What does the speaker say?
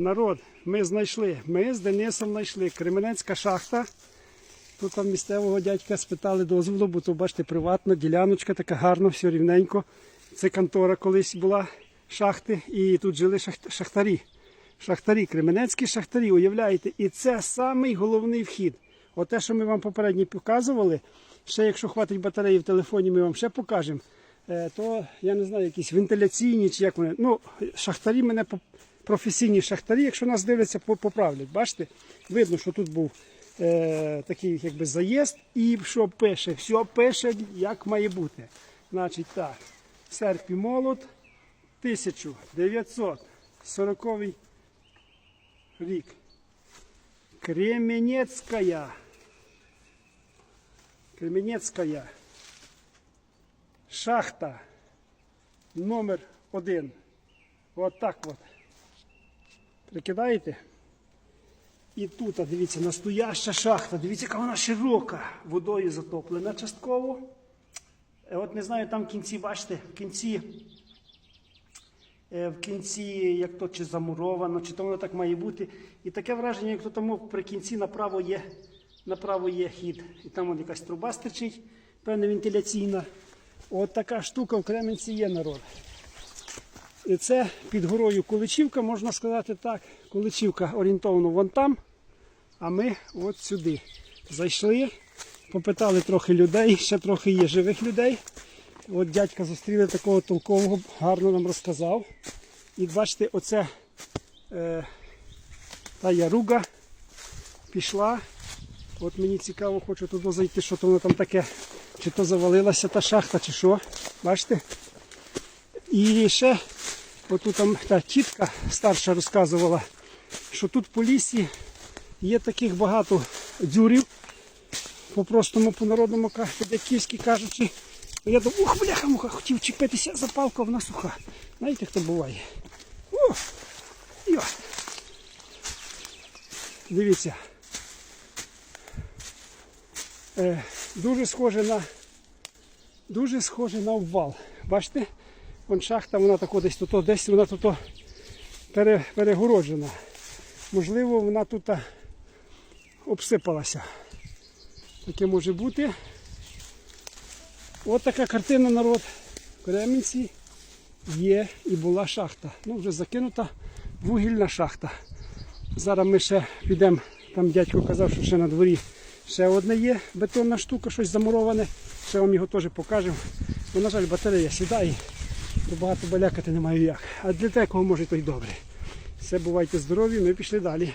Народ, ми знайшли. Ми з Денисом знайшли. Кременецька шахта. Тут там місцевого дядька спитали дозволу, бо то, бачите, приватна діляночка, така гарно, все рівненько. Це контора колись була шахти, і тут жили шахтарі. Шахтарі, кременецькі шахтарі, уявляєте, і це самий головний вхід. Оте, що ми вам попередньо показували, ще якщо хватить батареї в телефоні, ми вам ще покажемо. Е, То я не знаю, якісь вентиляційні чи як вони. Ну, шахтарі мене професійні шахтарі, якщо нас дивляться, поправлять. Бачите? Видно, що тут був е, такий якби заїзд, і що пише, все пише, як має бути. Значить так, серп і молот 1940 рік. Кременецкая. Кременецкая. Шахта номер один. От так от. Прикидаєте? І тут, дивіться, настояща шахта. Дивіться, яка вона широка. Водою затоплена частково. Е, От не знаю, там в кінці, бачите, в кінці, е, в кінці, як то чи замуровано, чи то воно так має бути. І таке враження, як то там при кінці направо є, направо є хід. І там от якась труба стирчить, певна вентиляційна. От така штука в Кременці є народ. Це під горою Куличівка, можна сказати так. Куличівка орієнтовно вон там, а ми от сюди. Зайшли, попитали трохи людей, ще трохи є живих людей. От дядька зустріли такого толкового, гарно нам розказав. І бачите, оце е, та яруга пішла. От мені цікаво, хочу туди зайти, що то воно там таке. Чи то завалилася та шахта, чи що. Бачите? І ще отут там та тітка старша розказувала, що тут по лісі є таких багато дзюрів, по-простому, по-народному, по-дядьківськи кажучи. Я думаю, ух, бляха-муха, хотів чіпитися за палку, а вона суха. Знаєте, хто буває? О, йо. Дивіться. Е, дуже схоже на дуже схоже на обвал. Бачите? Вон шахта, вона тако десь тут, десь вона тут пере, перегороджена. Можливо, вона тут обсипалася. Таке може бути. От така картина народ. Кремінці є і була шахта. Ну, вже закинута вугільна шахта. Зараз ми ще підемо, там дядько казав, що ще на дворі ще одне є бетонна штука, щось замуроване. Ще вам його теж покажемо. Ну, на жаль, батарея сідає, то багато балякати немає як. А для декого може то й добре. Все, бувайте здорові, ми пішли далі.